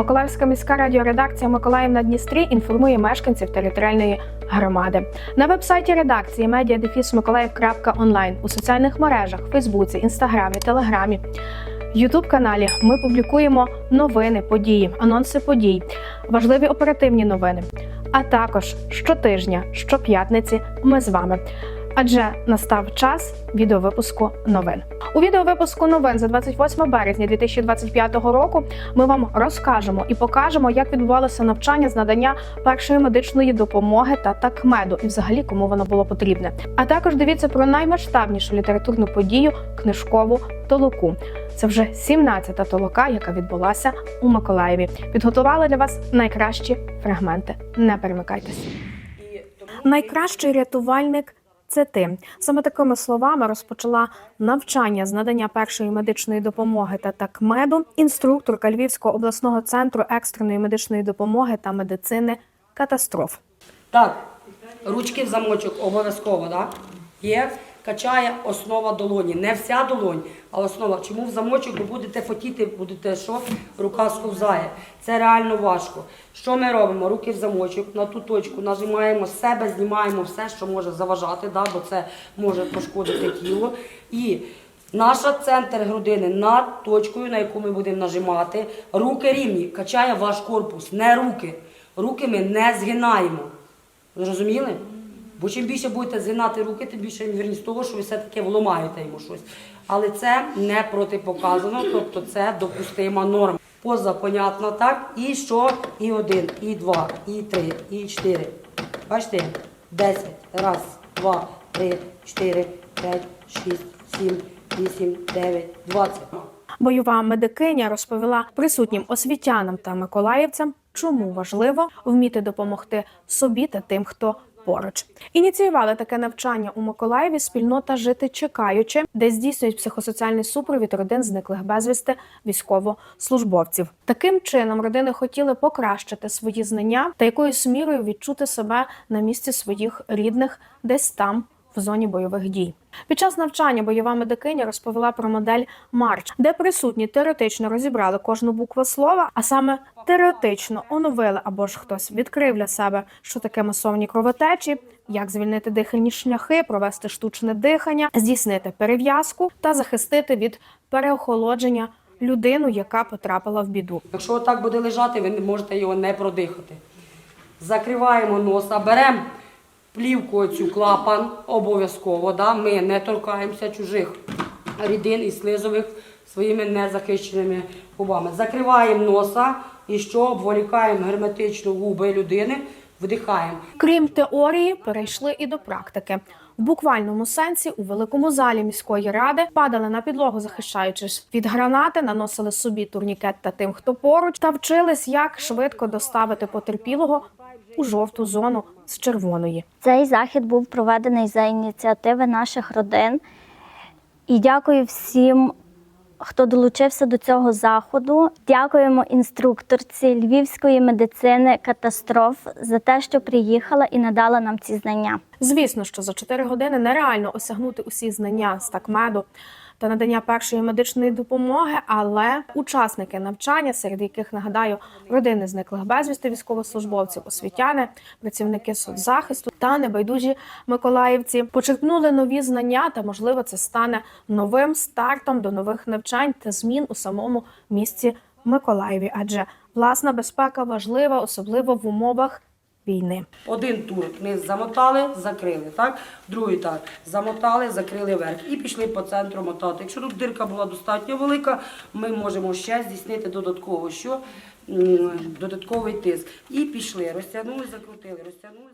Миколаївська міська радіоредакція Миколаїв на Дністрі інформує мешканців територіальної громади. На вебсайті редакції mediadefismиколаїв.онлайн у соціальних мережах, Фейсбуці, Інстаграмі, Телеграмі. Ютуб каналі ми публікуємо новини, події, анонси подій, важливі оперативні новини. А також щотижня, щоп'ятниці ми з вами. Адже настав час відеовипуску новин. У відеовипуску новин за 28 березня 2025 року ми вам розкажемо і покажемо, як відбувалося навчання з надання першої медичної допомоги та такмеду, і взагалі кому воно було потрібне. А також дивіться про наймасштабнішу літературну подію книжкову толоку. Це вже 17-та толока, яка відбулася у Миколаєві. Підготували для вас найкращі фрагменти. Не перемикайтеся. Найкращий рятувальник це ти. Саме такими словами розпочала навчання з надання першої медичної допомоги та такмеду інструкторка Львівського обласного центру екстреної медичної допомоги та медицини катастроф. Так, ручки в замочок обов'язково, так? Є, качає основа долоні. Не вся долонь, а основа. Чому в замочок ви будете фотіти, будете що? Рука сковзає. Це реально важко. Що ми робимо? Руки в замочок, на ту точку нажимаємо з себе, знімаємо все, що може заважати, да? бо це може пошкодити тіло. І наш центр грудини над точкою, на яку ми будемо нажимати. Руки рівні, качає ваш корпус, не руки. Руки ми не згинаємо. Зрозуміли? Бо чим більше будете згинати руки, тим більше ймовірність того, що ви все-таки вламаєте йому щось. Але це не протипоказано, тобто це допустима норма. Поза, понятно, так? І що? І один, і два, і три, і чотири. Бачите? Десять. Раз, два, три, чотири, п'ять, шість, сім, вісім, дев'ять, двадцять. Бойова медикиня розповіла присутнім освітянам та миколаївцям, чому важливо вміти допомогти собі та тим, хто поруч. Ініціювали таке навчання у Миколаєві спільнота жити чекаючи, де здійснюють психосоціальний супровід родин зниклих безвісти військовослужбовців. Таким чином родини хотіли покращити свої знання та якоюсь мірою відчути себе на місці своїх рідних десь там в зоні бойових дій. Під час навчання бойова медикиня розповіла про модель Марч, де присутні теоретично розібрали кожну букву слова, а саме теоретично оновили або ж хтось відкрив для себе, що таке масовні кровотечі, як звільнити дихальні шляхи, провести штучне дихання, здійснити перев'язку та захистити від переохолодження людину, яка потрапила в біду. Якщо отак буде лежати, ви можете його не продихати. Закриваємо носа, беремо плівку цю клапан обов'язково. Да? Ми не торкаємося чужих рідин і слизових своїми незахищеними губами. Закриваємо носа і що обволікаємо герметично губи людини, вдихаємо. Крім теорії, перейшли і до практики. В буквальному сенсі у великому залі міської ради падали на підлогу, захищаючись від гранати, наносили собі турнікет та тим, хто поруч, та вчились, як швидко доставити потерпілого у жовту зону з червоної. Цей захід був проведений за ініціативи наших родин. І дякую всім, хто долучився до цього заходу. Дякуємо інструкторці Львівської медицини катастроф за те, що приїхала і надала нам ці знання. Звісно, що за 4 години нереально осягнути усі знання з такмеду та надання першої медичної допомоги, але учасники навчання, серед яких нагадаю родини зниклих безвісти військовослужбовців, освітяни, працівники соцзахисту та небайдужі миколаївці, почерпнули нові знання, та можливо це стане новим стартом до нових навчань та змін у самому місті Миколаєві, адже власна безпека важлива, особливо в умовах війни. Один тур вниз замотали, закрили, так? Другий так, замотали, закрили верх і пішли по центру мотати. Якщо тут дирка була достатньо велика, ми можемо ще здійснити додатково, що додатковий тиск. І пішли, розтягнули, закрутили, розтягнули.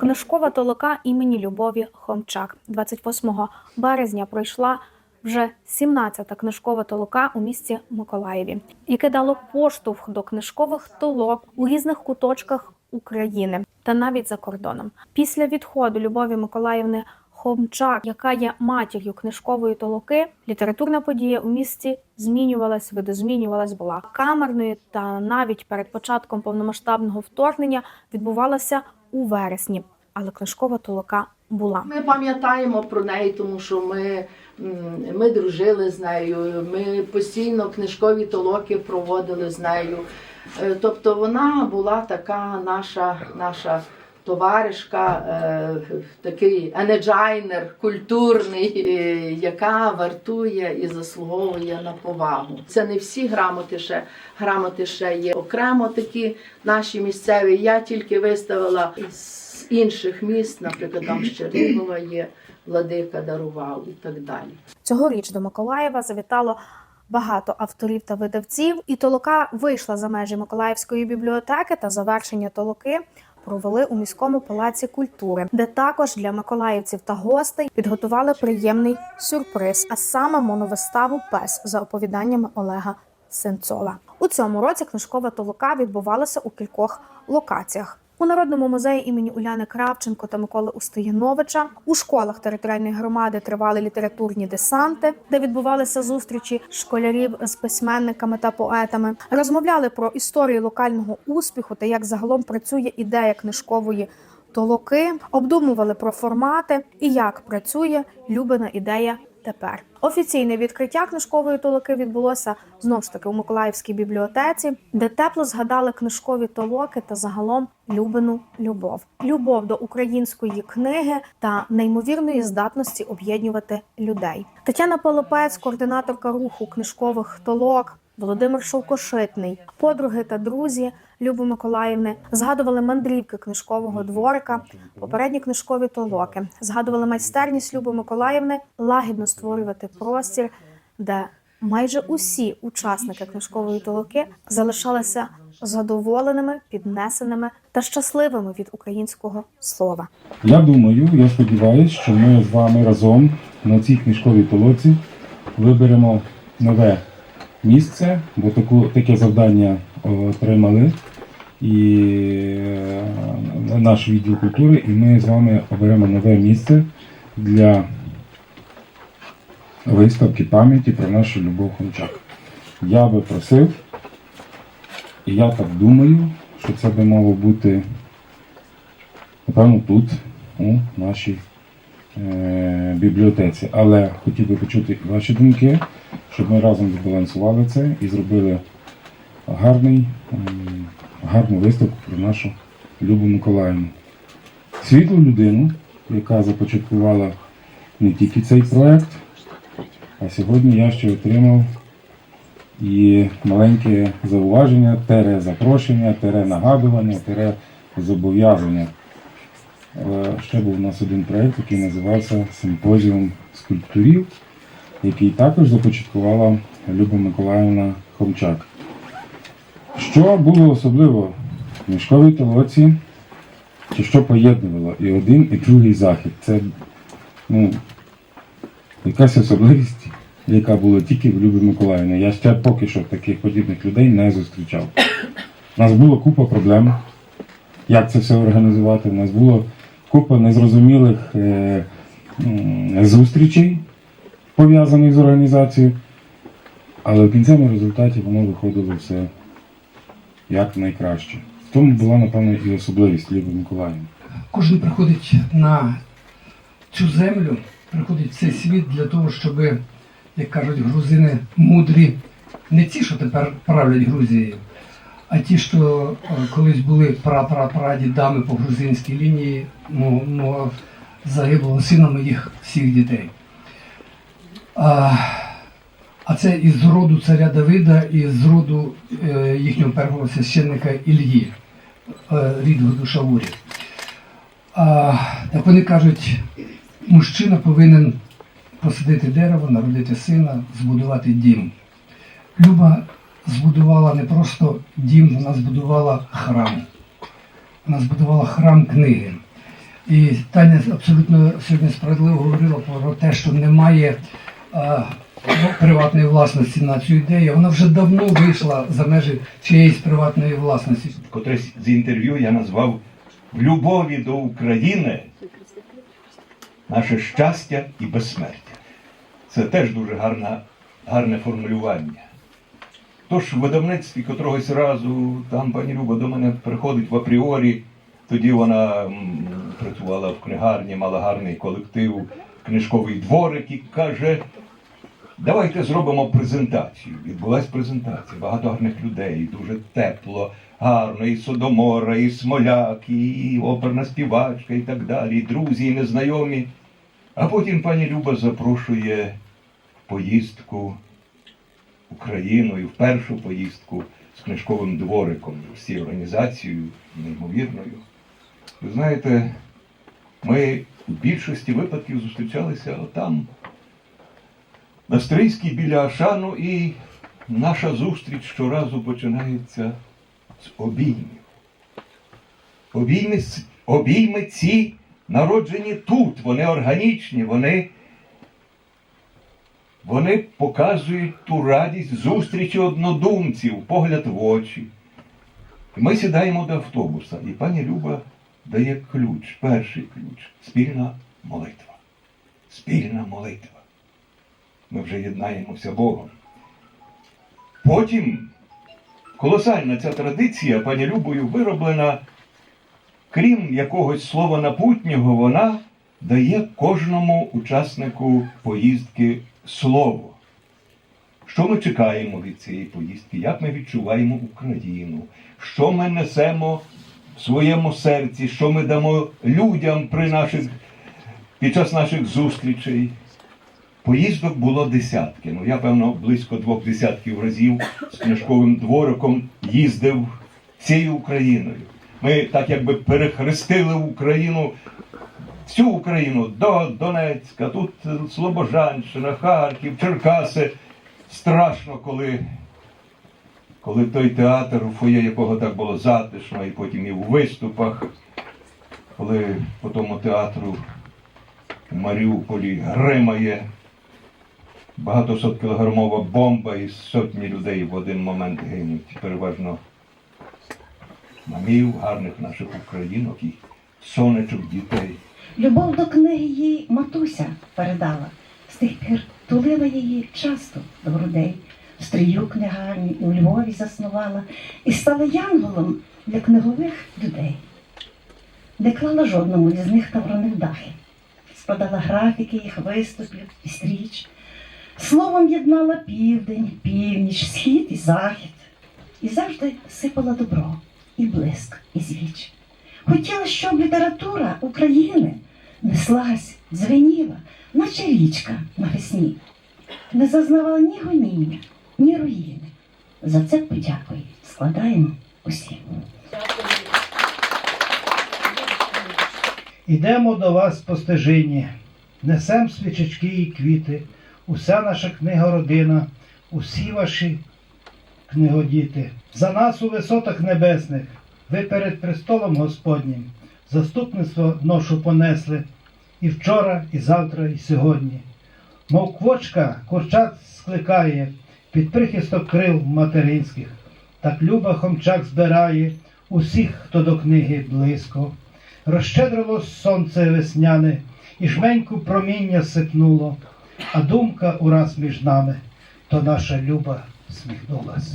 Книжкова толока імені Любові Хомчак 28 березня пройшла вже 17-та книжкова толока у місті Миколаєві, яке дало поштовх до книжкових толок у різних куточках України та навіть за кордоном. Після відходу Любові Миколаївни Хомчак, яка є матір'ю книжкової толоки, літературна подія у місті змінювалась, видозмінювалась, була камерною, та навіть перед початком повномасштабного вторгнення відбувалася у вересні. Але книжкова толока була. Ми пам'ятаємо про неї, тому що ми, ми дружили з нею, ми постійно книжкові толоки проводили з нею. Е, Тобто вона була така наша, наша товаришка, е, такий енеджайнер культурний, е, яка вартує і заслуговує на повагу. Це не всі грамоти ще. Грамоти ще є окремо такі наші місцеві. Я тільки виставила з інших міст, наприклад, там ще Рибова є, Владика дарував і так далі. Цьогоріч до Миколаєва завітало багато авторів та видавців, і толока вийшла за межі Миколаївської бібліотеки та завершення толоки. Провели у міському палаці культури, де також для миколаївців та гостей підготували приємний сюрприз, а саме моновиставу Пес за оповіданнями Олега Сенцова. У цьому році книжкова толока відбувалася у кількох локаціях. У народному музеї імені Уляни Кравченко та Миколи Устояновича у школах територіальної громади тривали літературні десанти, де відбувалися зустрічі школярів з письменниками та поетами. Розмовляли про історію локального успіху та як загалом працює ідея книжкової толоки, обдумували про формати і як працює Любина ідея тепер. Офіційне відкриття книжкової толоки відбулося знову ж таки у Миколаївській бібліотеці, де тепло згадали книжкові толоки та загалом Любину любов, любов до української книги та неймовірної здатності об'єднувати людей. Тетяна Полопець, координаторка руху книжкових толок. Володимир Шовкошитний, подруги та друзі Люби Миколаївни згадували мандрівки книжкового дворика, попередні книжкові толоки, згадували майстерність Люби Миколаївни лагідно створювати простір, де майже усі учасники книжкової толоки залишалися задоволеними, піднесеними та щасливими від українського слова. Я думаю, я сподіваюся, що ми з вами разом на цій книжковій толоці виберемо нове місце, бо таку, таке завдання отримали і е, наш відділ культури, і ми з вами оберемо нове місце для виставки пам'яті про нашу Любов Хомчак. Я би просив, і я так думаю, що це би мало бути напевно, тут, у нашій е, бібліотеці. Але хотів би почути ваші думки, щоб ми разом збалансували це і зробили гарний, м, гарну виставку про нашу Любу Миколаївну. Світлу людину, яка започаткувала не тільки цей проект, а сьогодні я ще отримав і маленьке зауваження, тере запрошення, тере нагадування, тере зобов'язання. Е, Ще був у нас один проєкт, який називався Симпозіум скульпторів, який також започаткувала Люба Миколаївна Хомчак. Що було особливо в мішковій толоці, чи що поєднувало і один, і другий захід? Це ну, якась особливість, яка була тільки в Любі Миколаївні. Я ще поки що таких подібних людей не зустрічав. У нас було купа проблем, як це все організувати. У нас було купа незрозумілих е, зустрічей, пов'язаних з організацією, але в кінцевому результаті воно виходило все як найкраще. В тому була, напевно, і особливість Люби Миколаївни. Кожен приходить на цю землю, приходить в цей світ для того, щоб, як кажуть грузини, мудрі, не ті, що тепер правлять Грузією, а ті, що е, колись були пра-пра-прадідами по грузинській лінії мого, загиблого сина моїх всіх дітей. А, а це із роду царя Давида і з роду е, їхнього першого священника Ільї, е, рідного Душавурі. А, як вони кажуть, мужчина повинен посадити дерево, народити сина, збудувати дім. Люба збудувала не просто дім, вона збудувала храм. Вона збудувала храм книги. І Таня абсолютно сьогодні справедливо говорила про те, що немає ну, приватної власності на цю ідею. Вона вже давно вийшла за межі чиєїсь приватної власності. котресь з інтерв'ю я назвав в любові до України наше щастя і безсмертя. Це теж дуже гарна, гарне формулювання. Тож в видавництві котрогось разу там пані Люба до мене приходить в апріорі, Тоді вона працювала в книгарні, мала гарний колектив, книжковий дворик і каже. Давайте зробимо презентацію. Відбулась презентація. Багато гарних людей, дуже тепло, гарно, і Содомора, і Смоляк, і оперна співачка, і так далі, і друзі, і незнайомі. А потім пані Люба запрошує в поїздку Україною, в першу поїздку з книжковим двориком, з цією організацією неймовірною. Ви знаєте, ми в більшості випадків зустрічалися отам, на Стрийській біля Ашану, і наша зустріч щоразу починається з обіймів. Обійми, обійми ці народжені тут, вони органічні, вони, вони показують ту радість зустрічі однодумців, погляд в очі. І ми сідаємо до автобуса, і пані Люба дає ключ, перший ключ, спільна молитва. Спільна молитва ми вже єднаємося Богом. Потім колосальна ця традиція, пані Любою, вироблена, крім якогось слова напутнього, вона дає кожному учаснику поїздки слово. Що ми чекаємо від цієї поїздки, як ми відчуваємо Україну, що ми несемо в своєму серці, що ми дамо людям при наших, під час наших зустрічей. Поїздок було десятки. Ну, я, певно, близько двох десятків разів з книжковим двориком їздив цією Україною. Ми так якби перехрестили Україну, всю Україну до Донецька, тут Слобожанщина, Харків, Черкаси. Страшно, коли, коли той театр, у фоє якого так було затишно, і потім і в виступах, коли по тому театру в Маріуполі гримає багатосоткілограмова бомба і сотні людей в один момент гинуть. Переважно мамів, гарних наших українок і сонечок дітей. Любов до книги їй матуся передала. З тих пір тулила її часто до грудей. Стрію книгарні у Львові заснувала і стала янголом для книгових людей. Не клала жодному з них тавроних дахи, складала графіки їх виступів і стріч. Словом єднала південь, північ, схід і захід. І завжди сипала добро, і блиск, і звіч. Хотіла, щоб література України неслась, дзвеніла, наче річка навесні. Не зазнавала ні гоніння, ні руїни. За це подякую складаємо усі. Ідемо до вас по стежині, несем свічечки і квіти, уся наша книга родина, усі ваші книгодіти. За нас у висотах небесних, ви перед престолом Господнім, заступництво ношу понесли і вчора, і завтра, і сьогодні. Мов квочка курчат скликає під прихисток крил материнських, так люба хомчак збирає усіх, хто до книги близько. Розщедрило сонце весняне, і жменьку проміння сипнуло, а думка ураз між нами, то наша люба сміхнулась.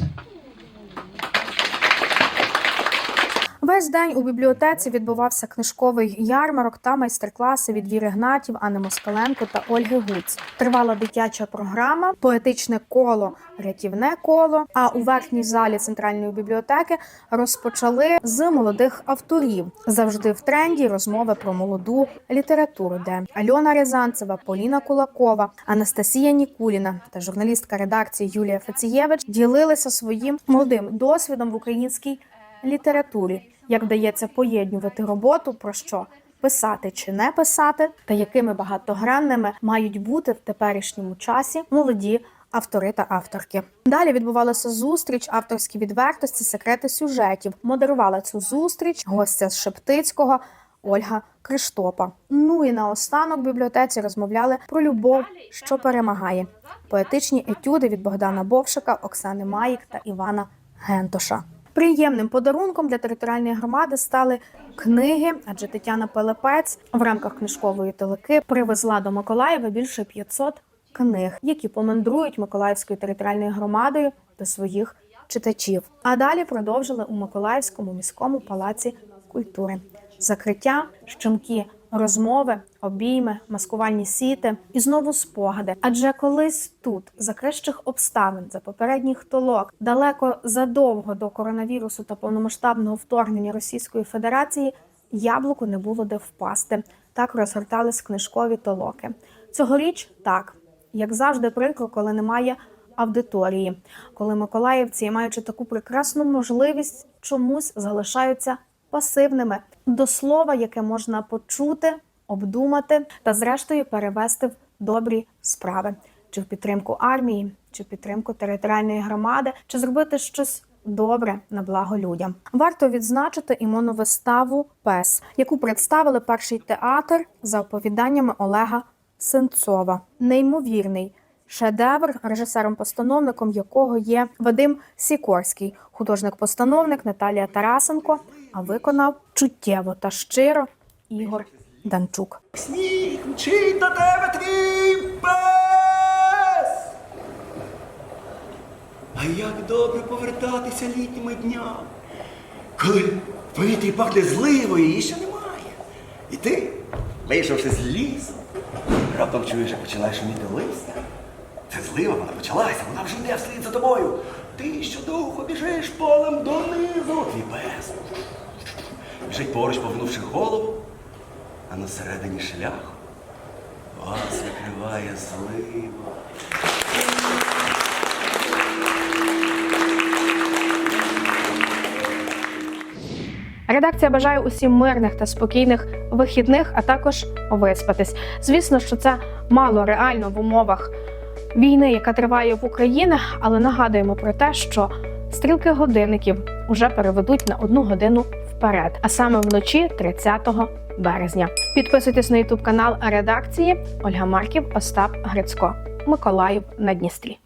Весь день у бібліотеці відбувався книжковий ярмарок та майстер-класи від Віри Гнатів, Анни Москаленко та Ольги Гуц. Тривала дитяча програма, поетичне коло, рятівне коло. А у верхній залі центральної бібліотеки розпочали з молодих авторів. Завжди в тренді розмови про молоду літературу, де Альона Рязанцева, Поліна Кулакова, Анастасія Нікуліна та журналістка редакції Юлія Фецієвич ділилися своїм молодим досвідом в українській літературі, як вдається поєднувати роботу про що писати чи не писати, та якими багатогранними мають бути в теперішньому часі молоді. Автори та авторки. Далі відбувалася зустріч авторські відвертості, секрети сюжетів. Модерувала цю зустріч гостя з Шептицького Ольга Криштопа. Ну і наостанок в бібліотеці розмовляли про любов, що перемагає. Поетичні етюди від Богдана Бовшика, Оксани Маїк та Івана Гентоша. Приємним подарунком для територіальної громади стали книги, адже Тетяна Пелепець в рамках книжкової телеки привезла до Миколаєва більше 500 книг, які помандрують Миколаївською територіальною громадою до своїх читачів. А далі продовжили у Миколаївському міському палаці культури. закриття, щемкі розмови, обійми, маскувальні сіти і знову спогади. Адже колись тут, за кращих обставин, за попередніх толок, далеко задовго до коронавірусу та повномасштабного вторгнення Російської Федерації, яблуку не було де впасти. Так розгортались книжкові толоки. Цьогоріч так, як завжди, прикро, коли немає аудиторії, коли миколаївці, маючи таку прекрасну можливість, чомусь залишаються пасивними до слова, яке можна почути, обдумати та, зрештою, перевести в добрі справи, чи в підтримку армії, чи в підтримку територіальної громади, чи зробити щось. Добре на благо людям варто відзначити і моновиставу Пес, яку представили перший театр за оповіданнями Олега Сенцова. Неймовірний шедевр, режисером-постановником якого є Вадим Сікорський, художник-постановник Наталія Тарасенко, а виконав чуттєво та щиро Ігор Данчук. Сніг мчить до тебе твій пес. А як добре повертатися літніми днями, коли в повітрі пахне зливою, її ще немає. І ти, вийшовши з лісу, раптом чуєш, як починає шуміти листя. Це злива, вона почалася, вона вже йде вслід за тобою. Ти щодуху біжиш полем донизу. Твій пес. Біжить поруч, погнувши голову, а на середині шляху вас викриває злива. Редакція бажає усім мирних та спокійних вихідних, а також виспатись. Звісно, що це мало реально в умовах війни, яка триває в Україні, але нагадуємо про те, що стрілки годинників уже переведуть на одну годину вперед, а саме вночі 30 березня. Підписуйтесь на ютуб канал редакції Ольга Марків, Остап Грицько, Миколаїв на Дністрі.